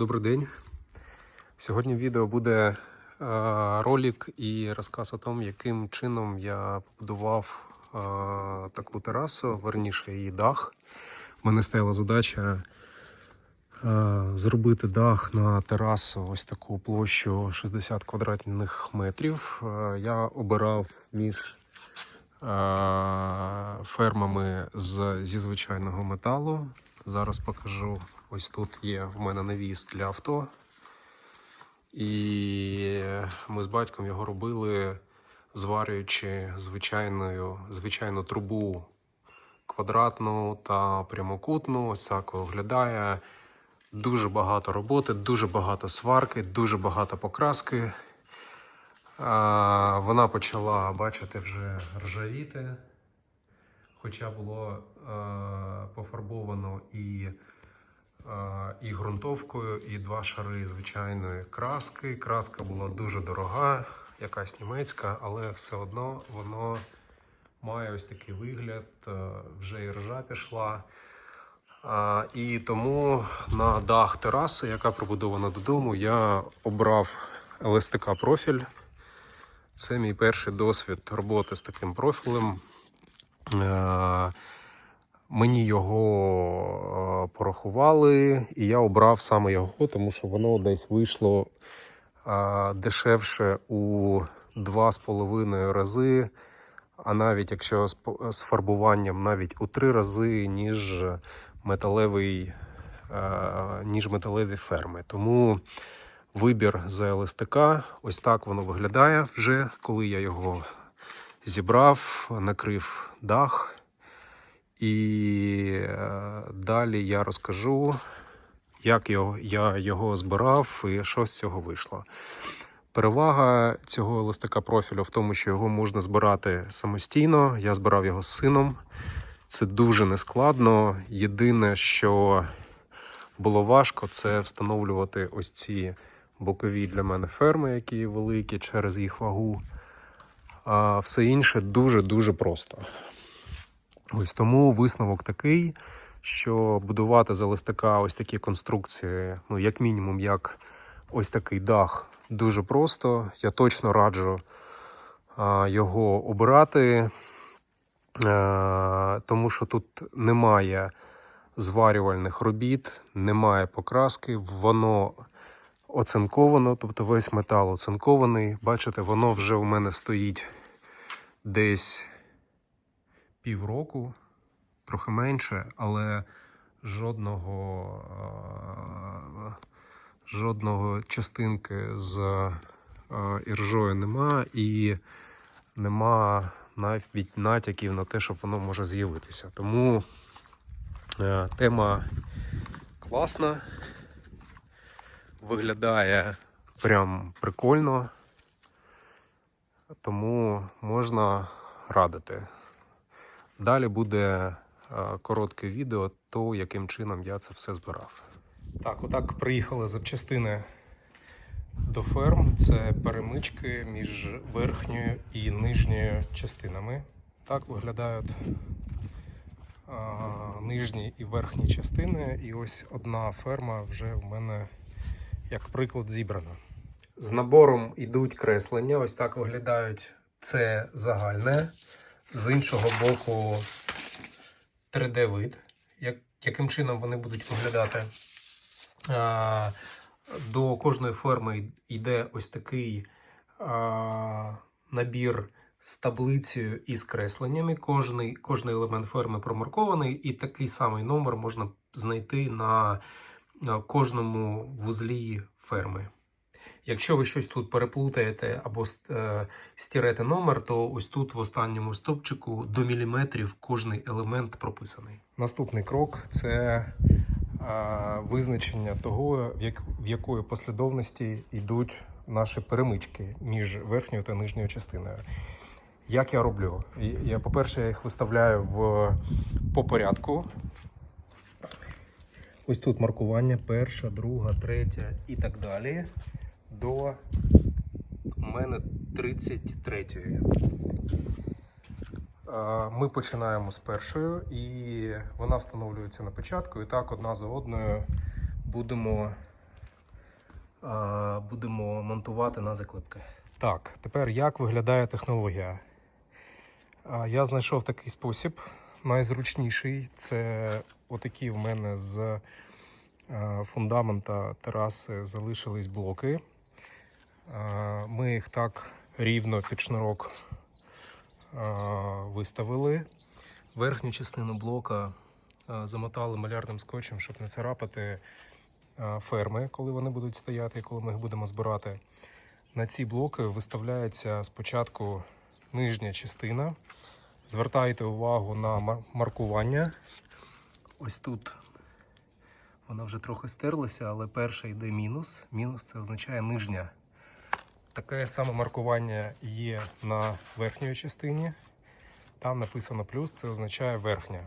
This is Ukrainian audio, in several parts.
Добрий день. Сьогодні відео буде е, ролик і розказ о тому, яким чином я побудував е, таку терасу, верніше її дах. У мене стояла задача е, зробити дах на терасу ось таку площу 60 квадратних метрів. Я обирав між фермами зі звичайного металу. Зараз покажу. Ось тут є в мене навіс для авто. І ми з батьком його робили, зварюючи звичайною, звичайну трубу квадратну та прямокутну. Ось так виглядає. Дуже багато роботи, дуже багато сварки, дуже багато покраски. Вона почала, бачите, вже ржавіти. Хоча було е, пофарбовано і, е, і ґрунтовкою, і два шари звичайної краски. Краска була дуже дорога, якась німецька, але все одно воно має ось такий вигляд, е, вже і ржа пішла. А, і тому на дах тераси, яка пробудована додому, я обрав ЛСТК профіль. Це мій перший досвід роботи з таким профілем. Е, Мені його е, порахували, і я обрав саме його, тому що воно десь вийшло е, дешевше у 2,5 рази, а навіть якщо з фарбуванням, навіть у 3 рази, ніж металевий, ніж металеві ферми. Тому вибір за ЛСТК, ось так воно виглядає вже, коли я його зібрав, накрив дах. І е, далі я розкажу, як його, я його збирав і що з цього вийшло. Перевага цього листика профілю в тому, що його можна збирати самостійно. Я збирав його з сином. Це дуже нескладно. Єдине, що було важко, це встановлювати ось ці бокові для мене ферми, які великі через їх вагу. А все інше дуже-дуже просто. Ось тому висновок такий, що будувати з ЛСТК ось такі конструкції, ну, як мінімум, як ось такий дах, дуже просто. Я точно раджу його обирати, а, тому що тут немає зварювальних робіт, немає покраски, воно оцинковано, тобто весь метал оцинкований. Бачите, воно вже у мене стоїть десь півроку, трохи менше, але жодного, е, жодного частинки з е, іржою нема і нема навіть натяків на те, щоб воно може з'явитися. Тому е, тема класна, виглядає прям прикольно, тому можна радити. Далі буде е, коротке відео, то яким чином я це все збирав. Так, отак приїхали запчастини до ферм. Це перемички між верхньою і нижньою частинами. Так виглядають е, нижні і верхні частини. І ось одна ферма вже в мене, як приклад, зібрана. З набором йдуть креслення. Ось так виглядають це загальне. З іншого боку 3D-вид, як, яким чином вони будуть виглядати. А, до кожної форми йде ось такий а, набір з таблицею і з кресленнями. Кожний, кожний елемент форми промаркований, і такий самий номер можна знайти на, на кожному вузлі ферми. Якщо ви щось тут переплутаєте або е, стірете номер, то ось тут в останньому стовпчику до міліметрів кожний елемент прописаний. Наступний крок це е, визначення того, в якої послідовності йдуть наші перемички між верхньою та нижньою частиною. Як я роблю? Я, по-перше, я їх виставляю в, по порядку. Ось тут маркування перша, друга, третя і так далі. До мене 33-ї. Е, Ми починаємо з першою, і вона встановлюється на початку. І так одна за одною будемо будемо монтувати на заклепки. Так, тепер як виглядає технологія? Я знайшов такий спосіб. Найзручніший це отакі в мене з е, фундамента тераси залишились блоки. Е, Ми їх так рівно під шнурок е, виставили. Верхню частину блока замотали малярним скотчем, щоб не царапати ферми, коли вони будуть стояти, коли ми їх будемо збирати. На ці блоки виставляється спочатку нижня частина. Звертайте увагу на маркування. Ось тут вона вже трохи стерлася, але перша йде мінус. Мінус це означає нижня. Таке саме маркування є на верхній частині. Там написано плюс, це означає верхня.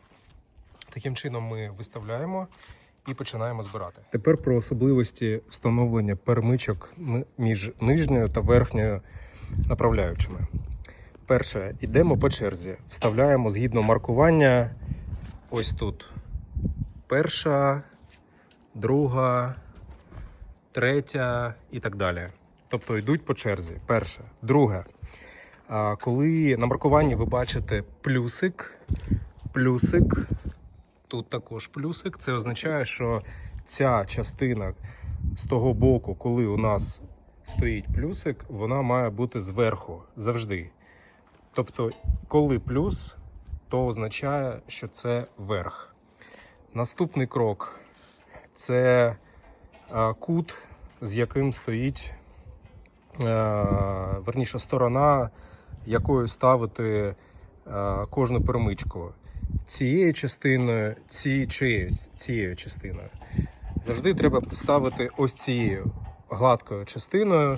Таким чином ми виставляємо і починаємо збирати. Тепер про особливості встановлення перемичок між нижньою та верхньою направляючими. Перше, йдемо по черзі. Вставляємо згідно маркування ось тут. Перша, друга, третя і так далі. Тобто йдуть по черзі. Перше. Друге. Коли на маркуванні ви бачите плюсик, плюсик, тут також плюсик, це означає, що ця частина з того боку, коли у нас стоїть плюсик, вона має бути зверху завжди. Тобто, коли плюс, то означає, що це верх. Наступний крок це кут, з яким стоїть е, верніше сторона, якою ставити е, кожну перемичку. Цією частиною, ці, чи цією частиною. Завжди треба ставити ось цією гладкою частиною,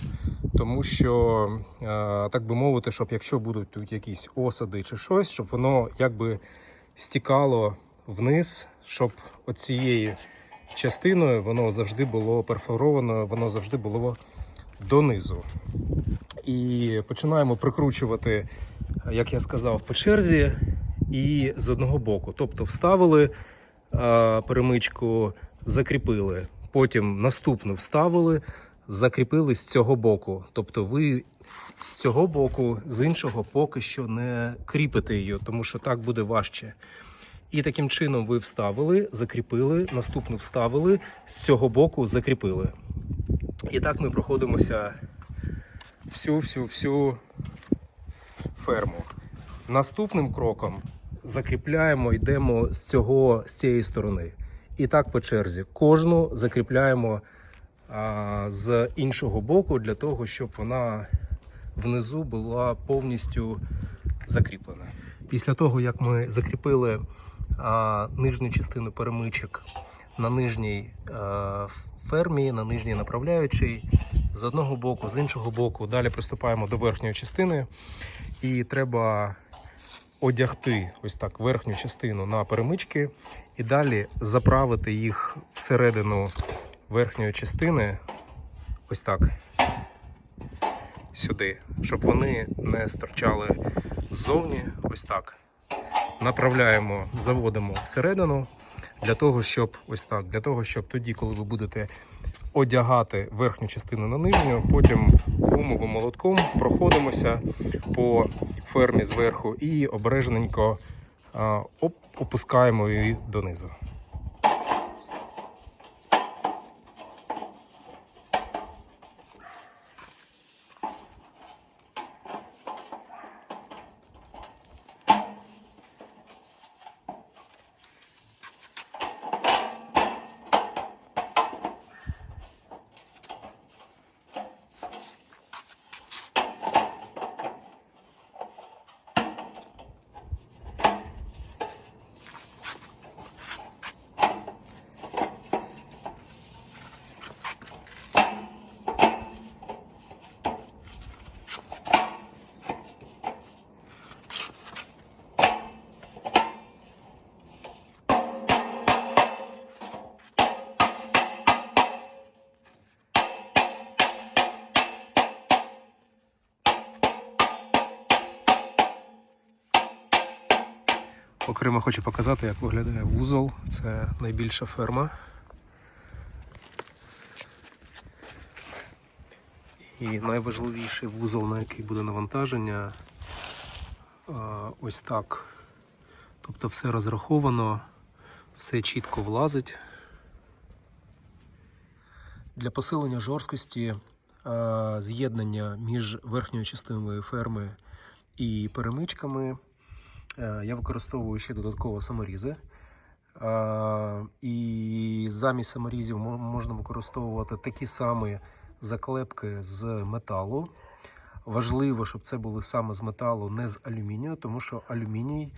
тому що, е, так би мовити, щоб якщо будуть тут якісь осади чи щось, щоб воно якби стікало вниз, щоб оцією частиною воно завжди було перфоровано, воно завжди було донизу. І починаємо прикручувати, як я сказав, по черзі і з одного боку. Тобто вставили е, перемичку, закріпили. Потім наступну вставили, закріпили з цього боку. Тобто ви з цього боку, з іншого поки що не кріпите її, тому що так буде важче. І таким чином ви вставили, закріпили, наступну вставили, з цього боку закріпили. І так ми проходимося всю всю всю ферму. Наступним кроком закріпляємо, йдемо з цього з цієї сторони. І так по черзі. Кожну закріпляємо а, з іншого боку для того, щоб вона внизу була повністю закріплена. Після того, як ми закріпили а, нижню частину перемичок на нижній а, фермі, на нижній направляючій, з одного боку, з іншого боку, далі приступаємо до верхньої частини, і треба одягти ось так верхню частину на перемички і далі заправити їх всередину верхньої частини, ось так, сюди, щоб вони не стирчали ззовні, ось так. Направляємо, заводимо всередину для того, щоб ось так, для того, щоб тоді, коли ви будете одягати верхню частину на нижню, потім гумовим молотком проходимося по фермі зверху і обережненько опускаємо її донизу. Окремо хочу показати, як виглядає вузол. Це найбільша ферма. І найважливіший вузол, на який буде навантаження, ось так. Тобто все розраховано, все чітко влазить. Для посилення жорсткості з'єднання між верхньою частиною ферми і перемичками я використовую ще додатково саморізи. Е, І замість саморізів можна використовувати такі самі заклепки з металу. Важливо, щоб це були саме з металу, не з алюмінію, тому що алюміній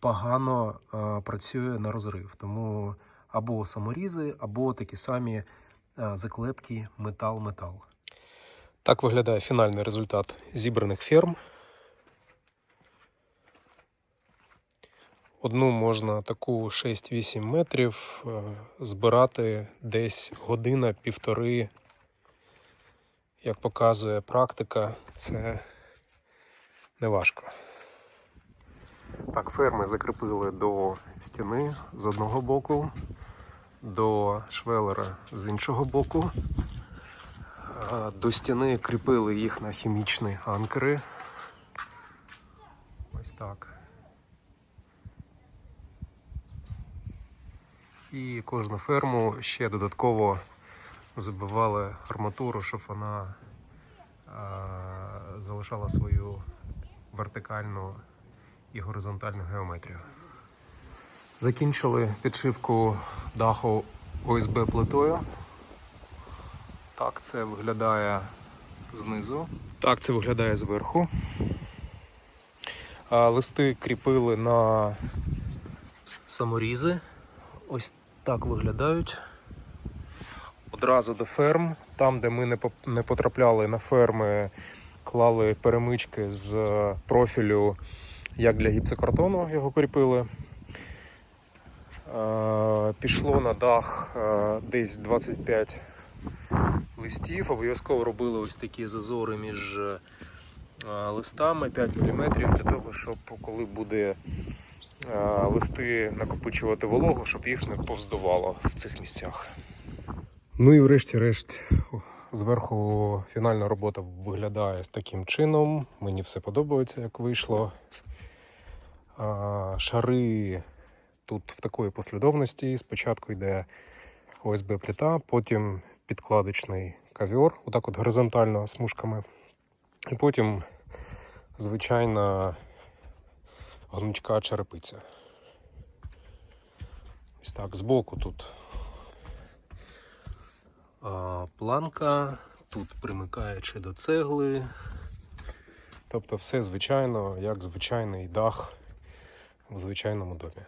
погано е, працює на розрив. Тому або саморізи, або такі самі е, заклепки метал-метал. Так виглядає фінальний результат зібраних ферм. Одну можна таку 6-8 метрів е, збирати десь година-півтори. Як показує практика, це не важко. Так, ферми закріпили до стіни з одного боку, до швелера з іншого боку. Е, До стіни кріпили їх на хімічні анкери. Ось так. І кожну ферму ще додатково забивали арматуру, щоб вона е, залишала свою вертикальну і горизонтальну геометрію. Закінчили підшивку даху ОСБ плитою. Так це виглядає знизу. Так це виглядає зверху. Листи кріпили на саморізи. Ось так виглядають. Одразу до ферм. Там, де ми не потрапляли на ферми, клали перемички з профілю, як для гіпсокартону його кріпили. Е, Пішло на дах е, десь 25 листів. Обов'язково робили ось такі зазори між е, листами 5 мм для того, щоб коли буде листи накопичувати вологу, щоб їх не повздувало в цих місцях. Ну і врешті-решт, зверху фінальна робота виглядає таким чином. Мені все подобається, як вийшло. Шари тут в такої послідовності. Спочатку йде ОСБ плита, потім підкладочний ковер, отак от горизонтально смужками. І потім звичайна гнучка черепиця. Ось так, збоку тут а, планка, тут примикаючи до цегли. Тобто все звичайно, як звичайний дах в звичайному домі.